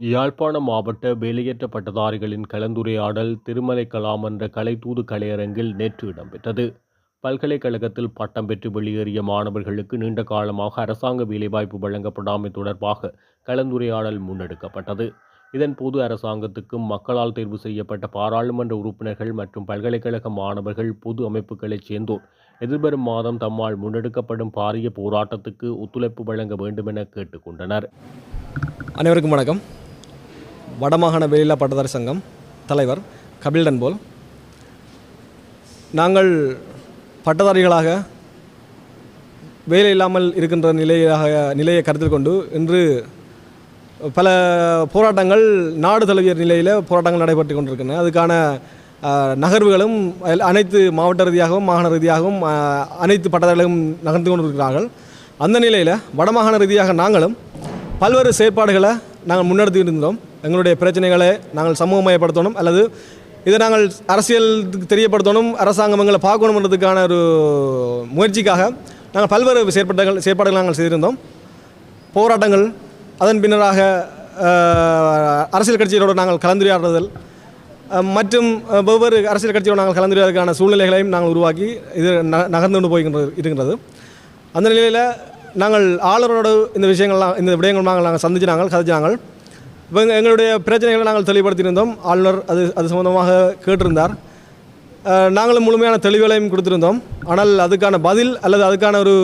யாழ்ப்பாணம் மாவட்ட வேலையற்ற பட்டதாரிகளின் கலந்துரையாடல் திருமலை கலாம் என்ற கலைத்தூது கலையரங்கில் நேற்று இடம்பெற்றது. பல்கலைக்கழகத்தில் பட்டம் பெற்று வெளியேறிய மாணவர்களுக்கு நீண்ட காலமாக அரசாங்க வேலைவாய்ப்பு வழங்கப்படாமை தொடர்பாக கலந்துரையாடல் முன்னெடுக்கப்பட்டது. இதன்போது அரசாங்கத்துக்கும் மக்களால் தேர்வு செய்யப்பட்ட பாராளுமன்ற உறுப்பினர்கள் மற்றும் பல்கலைக்கழக மாணவர்கள் பொது அமைப்புகளைச் சேர்ந்தோர் எதிர்வரும் மாதம் தம்மால் முன்னெடுக்கப்படும் பாரிய போராட்டத்துக்கு ஒத்துழைப்பு வழங்க வேண்டுமென கேட்டுக்கொண்டனர். அனைவருக்கும் வணக்கம். வடமாகாண வெளியிலா பட்டதாரி சங்கம் தலைவர் கபில்டன் போல். நாங்கள் பட்டதாரிகளாக வேலை இல்லாமல் இருக்கின்ற நிலையாக நிலையை கருத்தில் கொண்டு இன்று பல போராட்டங்கள் நாடு தழுவிய நிலையில் போராட்டங்கள் நடைபெற்று கொண்டிருக்கின்றன. அதுக்கான நகர்வுகளும் அனைத்து மாவட்ட ரீதியாகவும் மாகாண ரீதியாகவும் அனைத்து பட்டதாரிகளும் நகர்ந்து கொண்டிருக்கிறார்கள். அந்த நிலையில் வடமாகாண ரீதியாக நாங்களும் பல்வேறு செயற்பாடுகளை நாங்கள் முன்னெடுத்து இருந்தோம். எங்களுடைய பிரச்சனைகளை நாங்கள் சமூகமயப்படுத்தணும் அல்லது இதை நாங்கள் அரசியலுக்கு தெரியப்படுத்தணும் அரசாங்கம் எங்களை பார்க்கணுன்றதுக்கான ஒரு முயற்சிக்காக நாங்கள் பல்வேறு செயற்பட்டங்கள் செயற்பாடுகள் நாங்கள் செய்திருந்தோம். போராட்டங்கள் அதன் பின்னராக அரசியல் கட்சிகளோடு நாங்கள் கலந்துரையாடுதல் மற்றும் வெவ்வேறு அரசியல் கட்சியோடு நாங்கள் கலந்துரையாடுவதற்கான சூழ்நிலைகளையும் நாங்கள் உருவாக்கி இது ந- நகர்ந்து கொண்டு போய்கின்றது இருக்கின்றது. அந்த நிலையில் நாங்கள் ஆளுநரோடு இந்த விஷயங்கள்லாம் இந்த விடயங்கள் நாங்கள் நாங்கள் சந்திச்சு நாங்கள் கதைச்சாங்கள் எங்களுடைய பிரச்சனைகளை நாங்கள் தெளிவுபடுத்தியிருந்தோம். ஆளுநர் அது அது சம்பந்தமாக கேட்டிருந்தார். நாங்களும் முழுமையான தெளிவுகளையும் கொடுத்திருந்தோம். ஆனால் அதுக்கான பதில் அல்லது அதுக்கான ஒரு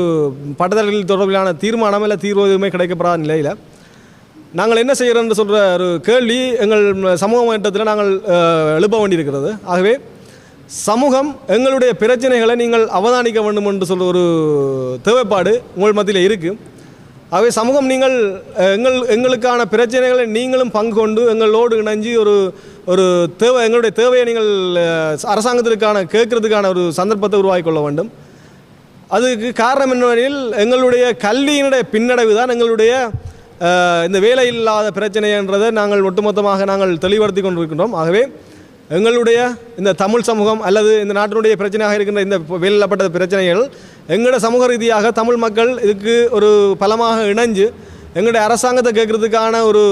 பட்டதாரிகள் தொடர்பிலான தீர்மானம் இல்லை தீர்வு எதுவுமே கிடைக்கப்படாத நிலையில் நாங்கள் என்ன செய்கிறோம்னு சொல்கிற ஒரு கேள்வி எங்கள் சமூக மட்டத்தில் நாங்கள் எழுப்ப வேண்டியிருக்கிறது. ஆகவே சமூகம் எங்களுடைய பிரச்சனைகளை நீங்கள் அவதானிக்க வேண்டும் என்று சொல்கிற ஒரு தேவைப்பாடு உங்கள் மத்தியில் இருக்குது ஆகவே சமூகம் நீங்கள் எங்கள் எங்களுக்கான பிரச்சனைகளை நீங்களும் பங்கு கொண்டு எங்களோடு இணைஞ்சு ஒரு ஒரு தேவை எங்களுடைய தேவையை நீங்கள் அரசாங்கத்திற்கான கேட்கறதுக்கான ஒரு சந்தர்ப்பத்தை உருவாக்கி கொள்ள வேண்டும். அதுக்கு காரணம் என்னவெனில் எங்களுடைய கல்வியினுடைய பின்னடைவு தான் எங்களுடைய இந்த வேலை இல்லாத பிரச்சனைன்றதை நாங்கள் ஒட்டுமொத்தமாக நாங்கள் தெளிவுபடுத்தி கொண்டிருக்கின்றோம். ஆகவே எங்களுடைய இந்த தமிழ் சமூகம் அல்லது இந்த நாட்டினுடைய பிரச்சனையாக இருக்கின்ற இந்த வெளியிடப்பட்ட பிரச்சனைகள் எங்களோட சமூக ரீதியாக தமிழ் மக்கள் இதுக்கு ஒரு பலமாக இணைஞ்சு எங்களுடைய அரசாங்கத்தை கேட்குறதுக்கான ஒரு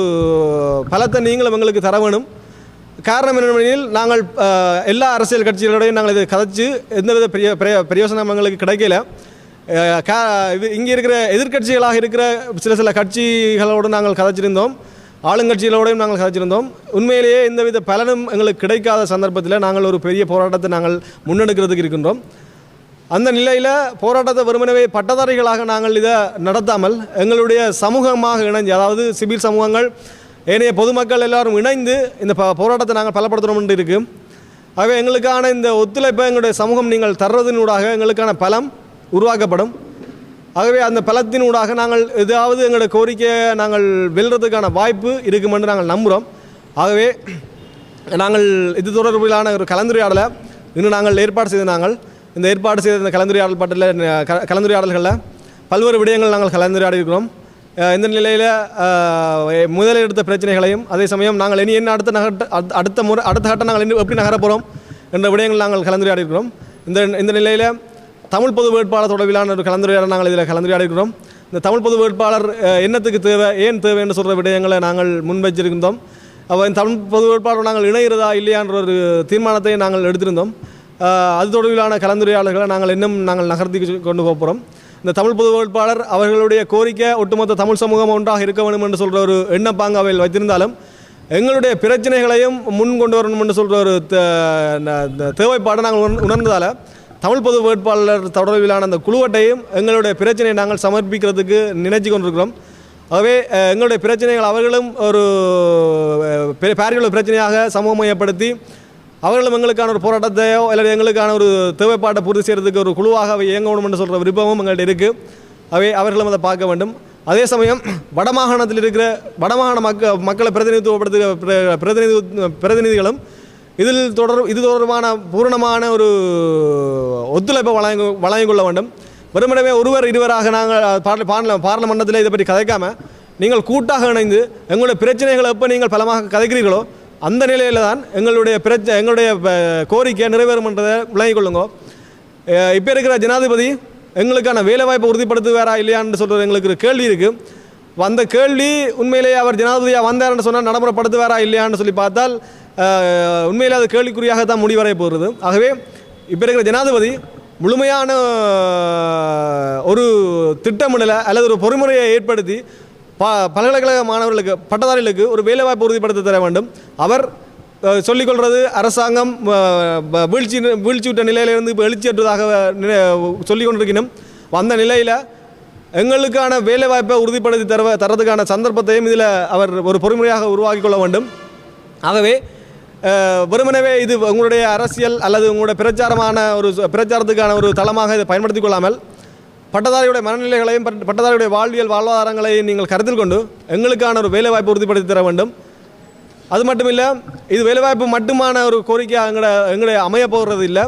பலத்தை நீங்களும் எங்களுக்கு தர வேணும். காரணம் என்னவெனில் நாங்கள் எல்லா அரசியல் கட்சிகளோடையும் நாங்கள் இதை கதைச்சு எந்தவித பெரிய பெரிய பிரயோசனம் எங்களுக்கு கிடைக்கல. இது இங்கே இருக்கிற எதிர்க்கட்சிகளாக இருக்கிற சில சில கட்சிகளோடு நாங்கள் கதைச்சிருந்தோம். ஆளுங்கட்சிகளோடையும் நாங்கள் கதைச்சிருந்தோம் உண்மையிலேயே எந்தவித பலனும் எங்களுக்கு கிடைக்காத சந்தர்ப்பத்தில் நாங்கள் ஒரு பெரிய போராட்டத்தை நாங்கள் முன்னெடுக்கிறதுக்கு இருக்கின்றோம். அந்த நிலையில் போராட்டத்தை வெறுமனவே பட்டதாரிகளாக நாங்கள் இதை நடத்தாமல் எங்களுடைய சமூகமாக இணைஞ்சு அதாவது சிவில் சமூகங்கள் ஏனைய பொதுமக்கள் எல்லாரும் இணைந்து இந்த ப- போராட்டத்தை நாங்கள் பலப்படுத்தணும்னு இருக்குது ஆகவே எங்களுக்கான இந்த ஒத்துழைப்பை எங்களுடைய சமூகம் நீங்கள் தர்றதினூடாக எங்களுக்கான பலம் உருவாக்கப்படும். ஆகவே அந்த பலத்தினூடாக நாங்கள் ஏதாவது எங்களோட கோரிக்கையை நாங்கள் வெல்றதுக்கான வாய்ப்பு இருக்குமென்று நாங்கள் நம்புகிறோம் ஆகவே நாங்கள் இது தொடர்பிலான ஒரு கலந்துரையாடலை இன்னும் நாங்கள் ஏற்பாடு செய்த நாங்கள் இந்த ஏற்பாடு செய்த இந்த கலந்துரையாடல் பட்டில் க- கலந்துரையாடல்களில் பல்வேறு விடயங்கள் நாங்கள் கலந்துரையாடி இருக்கிறோம். இந்த நிலையில் முதலில் எடுத்த பிரச்சனைகளையும் அதே சமயம் நாங்கள் இனி என்ன அடுத்த நகட்ட அடுத்த- அடுத்த முறை அடுத்த கட்டம் நாங்கள் இன்னும் எப்படி நகரப்போகிறோம் என்ற விடயங்கள் நாங்கள் கலந்துரையாடி இருக்கிறோம். இந்த இந்த நிலையில் தமிழ் பொது வேட்பாளர் தொடர்பிலான ஒரு கலந்துரையாடல் நாங்கள் இதில் கலந்துரையாடுகிறோம். இந்த தமிழ் பொது வேட்பாளர் என்னத்துக்கு தேவை ஏன் தேவை என்று சொல்கிற விடயங்களை நாங்கள் முன்வைச்சிருந்தோம் அவன் தமிழ் பொது வேட்பாளர் நாங்கள் இணைகிறதா இல்லையான்ற ஒரு தீர்மானத்தை நாங்கள் எடுத்திருந்தோம். அது தொடர்பிலான கலந்துரையாடல்களை நாங்கள் இன்னும் நாங்கள் நகர்த்தி கொண்டு போகிறோம் இந்த தமிழ் பொது வேட்பாளர் அவர்களுடைய கோரிக்கை ஒட்டுமொத்த தமிழ் சமூகம் ஒன்றாக இருக்க வேண்டும் என்று சொல்கிற ஒரு எண்ணப்பாங்க அவையில் வைத்திருந்தாலும் எங்களுடைய பிரச்சனைகளையும் முன் கொண்டு வரணும் என்று சொல்கிற ஒரு தே- தேவைப்பாடை நாங்கள் உணர்ந்ததால் தமிழ் பொது வேட்பாளர் தொடர்பிலான அந்த குழுவட்டையும் எங்களுடைய பிரச்சனையை நாங்கள் சமர்ப்பிக்கிறதுக்கு நினைச்சு கொண்டிருக்கிறோம். ஆகவே எங்களுடைய பிரச்சனைகள் அவர்களும் ஒரு அஹ், பிரச்சனையாக சமூகமயப்படுத்தி அவர்களும் எங்களுக்கான ஒரு போராட்டத்தையோ இல்லை எங்களுக்கான ஒரு தேவைப்பாட்டை பூர்த்தி செய்கிறதுக்கு ஒரு குழுவாக அவை இயங்கணும் என்று சொல்கிற விருப்பமும் எங்கள்கிட்ட இருக்குது அவை அவர்களும் அதை பார்க்க வேண்டும். அதே சமயம் வடமாகாணத்தில் இருக்கிற வடமாகாண மக்க மக்களை பிரதிநிதித்துவப்படுத்துகிற பிரதிநிதி பிரதிநிதிகளும் இதில் தொடர் இது தொடர்பான பூரணமான ஒரு ஒத்துழைப்பை வழங்க வழங்கிக் கொள்ள வேண்டும். வெறுமனவே ஒருவர் இருவராக நாங்கள் பார்ல பார்ல இதை பற்றி கதைக்காமல் நீங்கள் கூட்டாக இணைந்து எங்களுடைய பிரச்சனைகளை எப்போ நீங்கள் பலமாக கதைக்கிறீர்களோ அந்த நிலையில் தான் எங்களுடைய பிரச்ச எங்களுடைய கோரிக்கை நிறைவேறும் என்றதை விளங்கிக் கொள்ளுங்க. இப்போ இருக்கிற ஜனாதிபதி எங்களுக்கான வேலைவாய்ப்பு உறுதிப்படுத்துவாரா இல்லையான்னு சொல்கிறது எங்களுக்கு ஒரு கேள்வி இருக்குது வந்த கேள்வி உண்மையிலேயே அவர் ஜனாதிபதியாக வந்தார்னு சொன்னால் நடைமுறைப்படுத்துவாரா இல்லையான்னு சொல்லி பார்த்தால் உண்மையில் அது கேள்விக்குறியாக தான் முடிவடைய போகிறது. ஆகவே இப்போ இருக்கிற ஜனாதிபதி முழுமையான ஒரு திட்டமிடலை அல்லது ஒரு பொறுமுறையை ஏற்படுத்தி ப பல்கலைக்கழக மாணவர்களுக்கு பட்டதாரிகளுக்கு ஒரு வேலைவாய்ப்பு உறுதிப்படுத்தி தர வேண்டும். அவர் சொல்லிக்கொள்வது அரசாங்கம் வீழ்ச்சி வீழ்ச்சியுற்ற நிலையிலிருந்து இப்போ எழுச்சியற்றதாக நிலை- கொண்டிருக்கணும் வந்த நிலையில் எங்களுக்கான வேலைவாய்ப்பை உறுதிப்படுத்தி தர தரதுக்கான சந்தர்ப்பத்தையும் இதில் அவர் ஒரு பொறுமுறையாக உருவாக்கி கொள்ள வேண்டும். ஆகவே வெறுமனவே இது உங்களுடைய அரசியல் அல்லது உங்களுடைய பிரச்சாரமான ஒரு பிரச்சாரத்துக்கான ஒரு தளமாக இதை பயன்படுத்திக் கொள்ளாமல் பட்டதாரியுடைய மனநிலைகளையும் பட்டதாரியுடைய வாழ்வியல் வாழ்வாதாரங்களையும் நீங்கள் கருத்தில் கொண்டு எங்களுக்கான ஒரு வேலைவாய்ப்பு உறுதிப்படுத்தி தர வேண்டும். அது மட்டும் இல்லை இது வேலைவாய்ப்பு மட்டுமான ஒரு கோரிக்கையாக எங்களோட எங்களுடைய அமைய போகிறது இல்லை.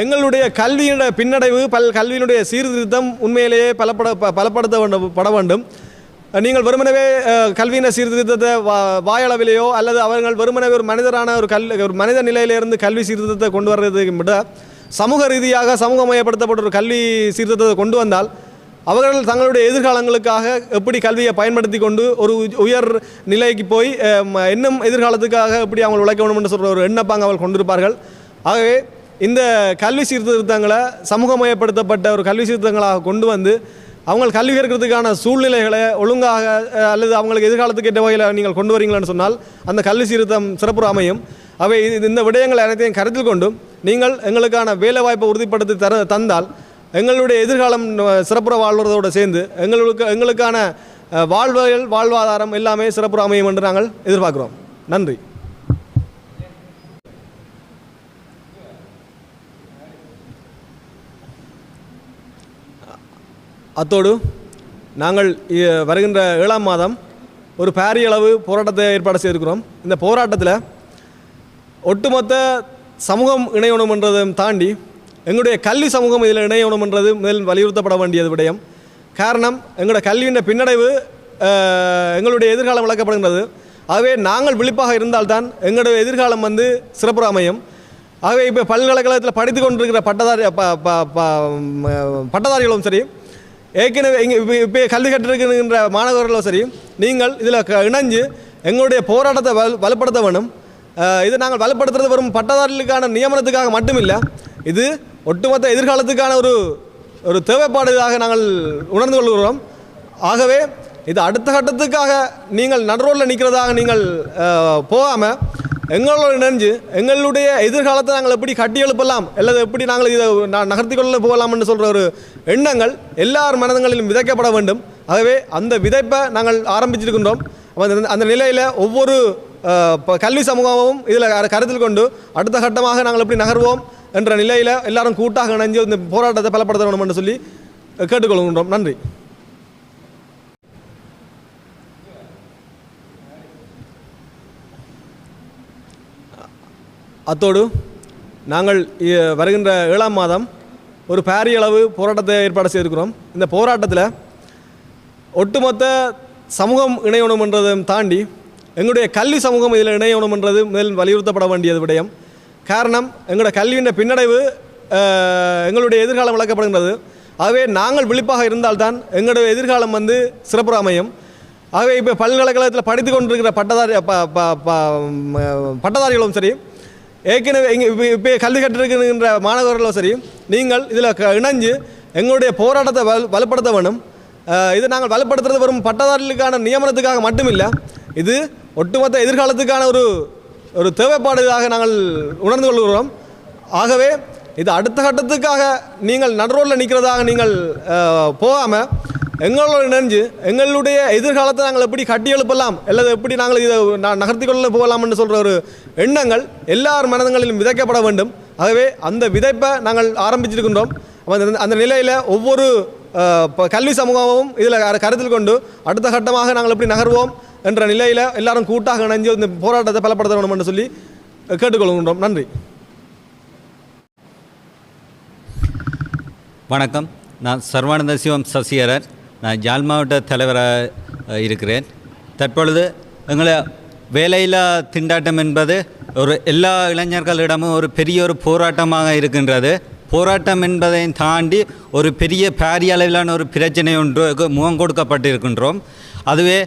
எங்களுடைய கல்வியினுடைய பின்னடைவு பல் கல்வியினுடைய சீர்திருத்தம் உண்மையிலேயே பலப்பட ப- பலப்படுத்த வேண்டும் பட வேண்டும். நீங்கள் வெறுமனவே அஹ், கல்வியின சீர்திருத்தத்தை வா வாயளவிலேயோ அல்லது அவர்கள் வெறுமனவே ஒரு மனிதரான ஒரு கல் ஒரு மனித நிலையிலிருந்து கல்வி சீர்திருத்தத்தை கொண்டு வர்றதுக்கு விட சமூக ரீதியாக சமூகமயப்படுத்தப்பட்ட ஒரு கல்வி சீர்திருத்தத்தை கொண்டு வந்தால் அவர்கள் தங்களுடைய எதிர்காலங்களுக்காக எப்படி கல்வியை பயன்படுத்தி கொண்டு ஒரு உ- உயர் நிலைக்கு போய் இன்னும் எதிர்காலத்துக்காக எப்படி அவங்க உழைக்க வேண்டும் என்று சொல்கிற ஒரு எண்ணப்பாங்க அவர்கள் கொண்டிருப்பார்கள். ஆகவே இந்த கல்வி சீர்திருத்தங்களை சமூகமயப்படுத்தப்பட்ட ஒரு கல்வி சீர்திருத்தங்களாக கொண்டு வந்து அவங்க கல்வி கற்கிறதுக்கான சூழ்நிலைகளை ஒழுங்காக அல்லது அவங்களுக்கு எதிர்காலத்துக்கு ஏற்ற வகையில் நீங்கள் கொண்டு வரீங்களான்னு சொன்னால் அந்த கல்வி சீர்திருத்தம் சிறப்பு அமையும். அவை இந்த விடயங்கள் அனைத்தையும் கருத்தில் கொண்டும் நீங்கள் எங்களுக்கான வேலைவாய்ப்பை உறுதிப்படுத்தி தர தந்தால் எங்களுடைய எதிர்காலம் சிறப்புற வாழ்வதோடு சேர்ந்து எங்களுக்கு எங்களுக்கான அஹ், வாழ்வியல் வாழ்வாதாரம் எல்லாமே சிறப்புற அமையும் என்று நாங்கள் எதிர்பார்க்குறோம். நன்றி. அத்தோடு நாங்கள் இ- வருகின்ற ஏழாம் மாதம் ஒரு பாரிய அளவு போராட்டத்தை ஏற்பாடு செய்திருக்கிறோம். இந்த போராட்டத்தில் ஒட்டுமொத்த சமூகம் இணையணுமன்றதையும் தாண்டி எங்களுடைய கல்வி சமூகம் இதில் இணையணுமன்றது முதல் வலியுறுத்தப்பட வேண்டியது விடயம். காரணம் எங்களுடைய கல்வியின் பின்னடைவு எங்களுடைய எதிர்காலம் விளக்கப்படுகின்றது. ஆகவே நாங்கள் விழிப்பாக இருந்தால்தான் எங்களுடைய எதிர்காலம் வந்து சிறப்புற அமையும். ஆகவே இப்போ பல்கலைக்கழகத்தில் படித்து கொண்டிருக்கிற பட்டதாரி பட்டதாரிகளும் சரி ஏற்கனவே இங்கே இப்போ இப்போ கல்வி கற்றுக்கின்ற மாணவர்களும் சரி நீங்கள் இதில் க- இணைஞ்சு எங்களுடைய போராட்டத்தை வல் வலுப்படுத்த வேணும். இது நாங்கள் வலுப்படுத்துறது வரும் பட்டதாரிகளுக்கான நியமனத்துக்காக மட்டுமில்லை. இது ஒட்டுமொத்த எதிர்காலத்துக்கான ஒரு ஒரு தேவைப்பாடுதாக நாங்கள் உணர்ந்து கொள்கிறோம். ஆகவே இது அடுத்த கட்டத்துக்காக நீங்கள் நடுரோலில் நிற்கிறதாக நீங்கள் போகாமல் எங்களோட இணைஞ்சு எங்களுடைய எதிர்காலத்தை நாங்கள் எப்படி கட்டி எழுப்பலாம் அல்லது எப்படி நாங்கள் இதை நகர்த்தி கொள்ள போகலாம்னு சொல்கிற ஒரு எண்ணங்கள் எல்லார் மனதங்களிலும் விதைக்கப்பட வேண்டும். ஆகவே அந்த விதைப்பை நாங்கள் ஆரம்பிச்சிருக்கின்றோம். அந்த- அந்த நிலையில் ஒவ்வொரு ப- கல்வி சமூகமும் இதில் கருத்தில் கொண்டு அடுத்த கட்டமாக நாங்கள் எப்படி நகர்வோம் என்ற நிலையில் எல்லாரும் கூட்டாக இணைஞ்சு இந்த போராட்டத்தை பலப்படுத்த வேண்டும் என்று சொல்லி கேட்டுக்கொள்கின்றோம். நன்றி. அத்தோடு நாங்கள் இ- வருகின்ற ஏழாம் மாதம் ஒரு பாரிய அளவு போராட்டத்தை ஏற்பாடு செய்திருக்கிறோம். இந்த போராட்டத்தில் ஒட்டுமொத்த சமூகம் இணையணுமன்றதையும் தாண்டி எங்களுடைய கல்வி சமூகம் இதில் இணையணுமன்றது முதல் வலியுறுத்தப்பட வேண்டியது விடயம். காரணம் எங்களுடைய கல்வியின் பின்னடைவு எங்களுடைய எதிர்காலம் வளர்க்கப்படுகின்றது ஆகவே நாங்கள் விழிப்பாக இருந்தால்தான் எங்களுடைய எதிர்காலம் வந்து சிறப்பு அமையும். ஆகவே இப்போ பல்கலைக்கழகத்தில் படித்து கொண்டிருக்கிற பட்டதாரி பட்டதாரிகளும் சரி ஏற்கனவே இங்கே இப்போ இப்போ கல்வி கற்றுக்கின்ற மாணவர்களும் சரி நீங்கள் இதில் க- இணைஞ்சு எங்களுடைய போராட்டத்தை வல் வலுப்படுத்த வேணும். இது நாங்கள் வலுப்படுத்துறது வரும் பட்டதாரிகளுக்கான நியமனத்துக்காக மட்டுமில்லை இது ஒட்டுமொத்த எதிர்காலத்துக்கான ஒரு ஒரு தேவைப்பாடுதாக நாங்கள் உணர்ந்து கொள்கிறோம். ஆகவே இது அடுத்த கட்டத்துக்காக நீங்கள் நடுரோட்டில் நிற்கிறதாக நீங்கள் போகாமல் எங்களோட இணைஞ்சு எங்களுடைய எதிர்காலத்தை நாங்கள் எப்படி கட்டி எழுப்பலாம் அல்லது எப்படி நாங்கள் இதை நகர்த்தி கொள்ள போகலாம்னு சொல்கிற ஒரு எண்ணங்கள் எல்லார் மனதங்களிலும் விதைக்கப்பட வேண்டும். ஆகவே அந்த விதைப்பை நாங்கள் ஆரம்பிச்சிருக்கின்றோம். அந்த அந்த நிலையில் ஒவ்வொரு ப- கல்வி சமூகமும் இதில் கருத்தில் கொண்டு அடுத்த கட்டமாக நாங்கள் எப்படி நகர்வோம் என்ற நிலையில் எல்லாரும் கூட்டாக இணைஞ்சு இந்த போராட்டத்தை பலப்படுத்த வேண்டும் என்று சொல்லி கேட்டுக்கொள்கின்றோம். நன்றி. வணக்கம். நான் சர்வானந்த சிவம் சசிகரன் நான் ஜாழ் மாவட்ட தலைவராக இருக்கிறேன். தற்பொழுது எங்களை வேலையில்லா திண்டாட்டம் என்பது ஒரு எல்லா இளைஞர்களிடமும் ஒரு பெரிய ஒரு போராட்டமாக இருக்கின்றது. போராட்டம் என்பதை தாண்டி ஒரு பெரிய பாரிய அளவிலான ஒரு பிரச்சனை ஒன்று முகம் கொடுக்கப்பட்டிருக்கின்றோம். அதுவே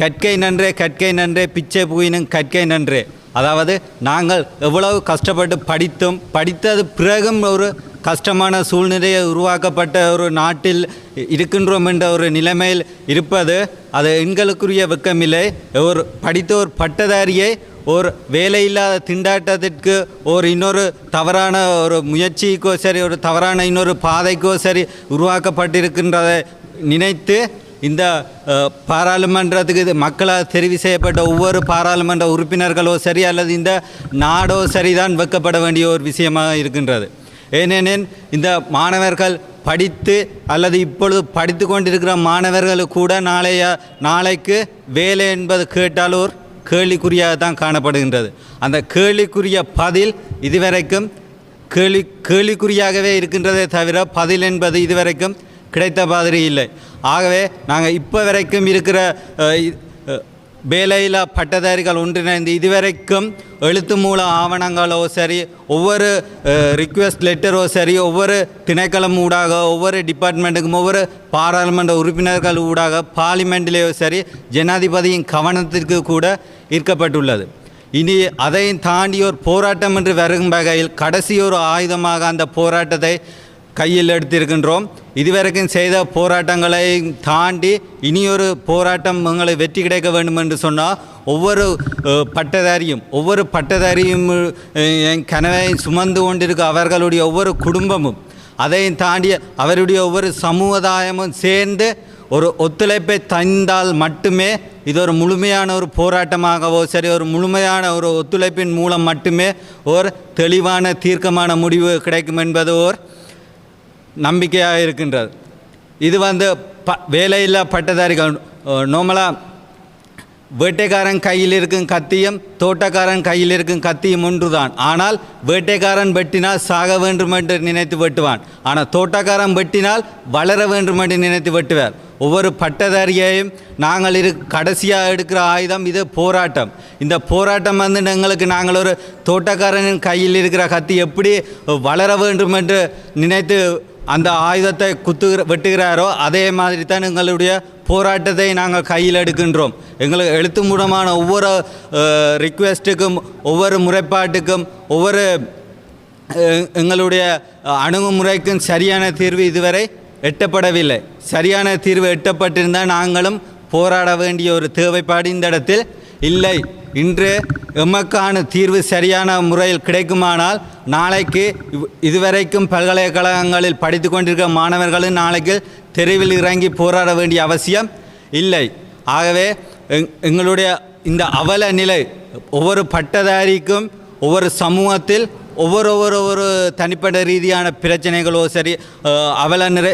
கற்கை நன்றே கற்கை நன்றே பிச்சை புயினும் கற்கை நன்றே. அதாவது நாங்கள் எவ்வளவு கஷ்டப்பட்டு படித்தும் படித்தது பிறகும் ஒரு கஷ்டமான சூழ்நிலையை உருவாக்கப்பட்ட ஒரு நாட்டில் இருக்கின்றோம் என்ற ஒரு நிலைமையில் இருப்பது அது எங்களுக்குரிய வெக்கமில்லை. ஒரு படித்த ஒரு பட்டதாரியை ஒரு வேலையில்லாத திண்டாட்டத்திற்கு ஒரு இன்னொரு தவறான ஒரு முயற்சிக்கோ சரி ஒரு தவறான இன்னொரு பாதைக்கோ சரி உருவாக்கப்பட்டிருக்கின்றதை நினைத்து இந்த பாராளுமன்றத்துக்கு இது மக்களால் தெரிவு செய்யப்பட்ட ஒவ்வொரு பாராளுமன்ற உறுப்பினர்களோ சரி அல்லது இந்த நாடோ சரிதான் வைக்கப்பட வேண்டிய ஒரு விஷயமாக இருக்கின்றது. ஏனெனில் இந்த மாணவர்கள் படித்து அல்லது இப்பொழுது படித்து கொண்டிருக்கிற மாணவர்களுக்கு கூட நாளைய நாளைக்கு வேலை என்பது கேட்டால் ஒரு கேள்விக்குறியாக தான் காணப்படுகின்றது. அந்த கேள்விக்குரிய பதில் இதுவரைக்கும் கேள்வி கேள்விக்குறியாகவே இருக்கின்றதே தவிர பதில் என்பது இதுவரைக்கும் கிடைத்த மாதிரி இல்லை. ஆகவே நாங்கள் இப்போ வரைக்கும் இருக்கிற வேலையில்லா பட்டதாரிகள் ஒன்றிணைந்து இதுவரைக்கும் எழுத்து மூல ஆவணங்களோ சரி ஒவ்வொரு ரிக்வெஸ்ட் லெட்டரோ சரி ஒவ்வொரு திணைக்களம் ஊடாக ஒவ்வொரு டிபார்ட்மெண்ட்டுக்கும் ஒவ்வொரு பாராளுமன்ற உறுப்பினர்கள் ஊடாக பார்லிமெண்ட்லேயோ சரி ஜனாதிபதியின் கவனத்திற்கு கூட ஈர்க்கப்பட்டுள்ளது. இனி அதையும் தாண்டி ஒரு போராட்டம் என்று வரும் வகையில் கடைசி ஒரு ஆயுதமாக அந்த போராட்டத்தை கையில் எடுத்திருக்கின்றோம். இதுவரைக்கும் செய்த போராட்டங்களை தாண்டி இனியொரு போராட்டம் எங்களை வெற்றி கிடைக்க வேண்டும் என்று சொன்னால் ஒவ்வொரு பட்டதாரியும் ஒவ்வொரு பட்டதாரியும் என் கனவை சுமந்து கொண்டிருக்க அவர்களுடைய ஒவ்வொரு குடும்பமும் அதையும் தாண்டி அவருடைய ஒவ்வொரு சமுதாயமும் சேர்ந்து ஒரு ஒத்துழைப்பை தந்தால் மட்டுமே இது ஒரு முழுமையான ஒரு போராட்டமாகவோ சரி ஒரு முழுமையான ஒரு ஒத்துழைப்பின் மூலம் மட்டுமே ஒரு தெளிவான தீர்க்கமான முடிவு கிடைக்கும் என்பது ஓர் நம்பிக்கையாக இருக்கின்றது. இது வந்து ப வேலையில்லா பட்டதாரிகள் நோமலாக வேட்டைக்காரன் கையில் இருக்கும் கத்தியும் தோட்டக்காரன் கையில் இருக்கும் கத்தியும் ஒன்றுதான். ஆனால் வேட்டைக்காரன் வெட்டினால் சாக வேண்டும் என்று நினைத்து வெட்டுவான். ஆனால் தோட்டக்காரன் வெட்டினால் வளர வேண்டும் என்று நினைத்து வெட்டுவார். ஒவ்வொரு பட்டதாரியையும் நாங்கள் இரு கடைசியாக எடுக்கிற ஆயுதம் இது போராட்டம். இந்த போராட்டம் வந்து எங்களுக்கு நாங்கள் ஒரு தோட்டக்காரனின் கையில் இருக்கிற கத்தி எப்படி வளர வேண்டும் என்று நினைத்து அந்த ஆயுதத்தை குத்துகிற வெட்டுகிறாரோ அதே மாதிரி தான் எங்களுடைய போராட்டத்தை நாங்கள் கையில் எடுக்கின்றோம். எங்களுக்கு எழுத்து மூலமான ஒவ்வொரு ரிக்வெஸ்ட்டுக்கும் ஒவ்வொரு முறைப்பாட்டுக்கும் ஒவ்வொரு எங்களுடைய அணுகுமுறைக்கும் சரியான தீர்வு இதுவரை எட்டப்படவில்லை. சரியான தீர்வு எட்டப்பட்டிருந்தால் நாங்களும் போராட வேண்டிய ஒரு தேவைப்பாடு இந்த இடத்தில் இல்லை. இன்று எமக்கான தீர்வு சரியான முறையில் கிடைக்குமானால் நாளைக்கு இவ்- இதுவரைக்கும் பல்கலைக்கழகங்களில் படித்து கொண்டிருக்கிற மாணவர்களும் நாளைக்கு தெருவில் இறங்கி போராட வேண்டிய அவசியம் இல்லை. ஆகவே எங்- எங்களுடைய இந்த அவல நிலை ஒவ்வொரு பட்டதாரிக்கும் ஒவ்வொரு சமூகத்தில் ஒவ்வொரு ஒவ்வொரு ஒரு தனிப்பட்ட ரீதியான பிரச்சனைகளோ சரி அவல நிறை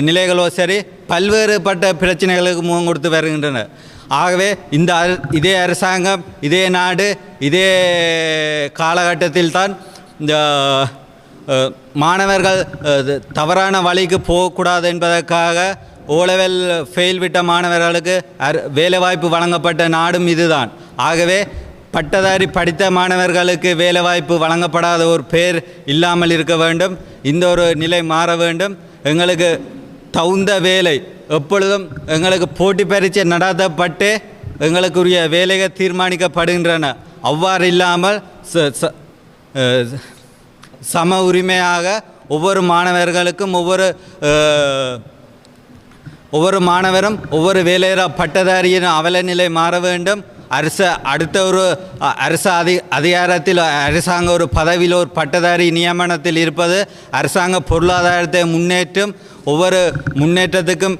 நிலைகளோ சரி பல்வேறுபட்ட பிரச்சனைகளுக்கு முகம் கொடுத்து வருகின்றன ஆகவே இந்த இதே அரசாங்கம் இதே நாடு இதே காலகட்டத்தில் தான் இந்த மாணவர்கள் தவறான வழிக்கு போகக்கூடாது என்பதற்காக ஓலெவல் ஃபெயில் விட்ட மாணவர்களுக்கு அர் வேலைவாய்ப்பு வழங்கப்பட்ட நாடும் இதுதான். ஆகவே பட்டதாரி படித்த மாணவர்களுக்கு வேலைவாய்ப்பு வழங்கப்படாத ஒரு பேர் இல்லாமல் இருக்க வேண்டும். இந்த ஒரு நிலை மாற வேண்டும். எங்களுக்கு தகுந்த வேலை எப்பொழுதும் எங்களுக்கு போட்டி பயிற்சி நடத்தப்பட்டு எங்களுக்குரிய வேலைகள் தீர்மானிக்கப்படுகின்றன. அவ்வாறு இல்லாமல் ச- ச- சம உரிமையாக ஒவ்வொரு மாணவர்களுக்கும் ஒவ்வொரு ஒவ்வொரு மாணவரும் ஒவ்வொரு வேலையில பட்டதாரியின் அவலநிலை மாற வேண்டும். அரசு அடுத்த ஒரு அரசு அரச அதி அதிகாரத்தில் அரசாங்க ஒரு பதவியில் ஒரு பட்டதாரி நியமனத்தில் இருப்பது அரசாங்க பொருளாதாரத்தை முன்னேற்றும் ஒவ்வொரு முன்னேற்றத்துக்கும்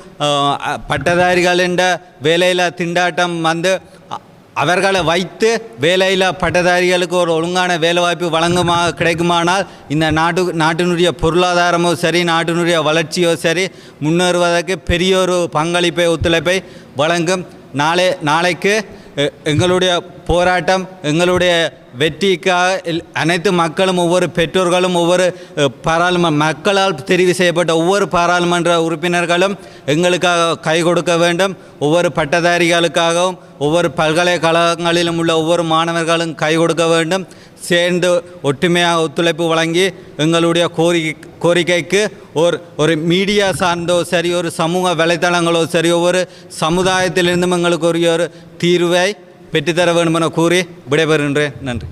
பட்டதாரிகள் என்ற வேலையில்லா திண்டாட்டம் வந்து அவர்களை வைத்து வேலையில்லா பட்டதாரிகளுக்கு ஒரு ஒழுங்கான வேலைவாய்ப்பு வழங்குமா கிடைக்குமானால் இந்த நாட்டு நாட்டினுடைய பொருளாதாரமோ சரி நாட்டினுடைய வளர்ச்சியோ சரி முன்னேறுவதற்கு பெரிய ஒரு பங்களிப்பை ஒத்துழைப்பை வழங்கும். நாளை நாளைக்கு எங்களுடைய போராட்டம் எங்களுடைய வெற்றிக்காக அனைத்து மக்களும் ஒவ்வொரு பெற்றோர்களும் ஒவ்வொரு பாராளுமன்ற மக்களால் தெரிவு செய்யப்பட்ட ஒவ்வொரு பாராளுமன்ற உறுப்பினர்களும் எங்களுக்காக கை கொடுக்க வேண்டும். ஒவ்வொரு பட்டதாரிகளுக்காகவும் ஒவ்வொரு பல்கலைக்கழகங்களிலும் உள்ள ஒவ்வொரு மாணவர்களும் கை கொடுக்க வேண்டும். சேர்ந்து ஒற்றுமையாக ஒத்துழைப்பு வழங்கி எங்களுடைய கோரிக்கை கோரிக்கைக்கு ஒரு ஒரு மீடியா சார்ந்தோ சரி ஒரு சமூக வலைத்தளங்களோ சரி ஒவ்வொரு சமுதாயத்திலிருந்தும் எங்களுக்கு ஒரு ஒரு தீர்வை பெற்றுத்தர வேண்டுமென கூறி விடைபெறுகின்றேன். நன்றி.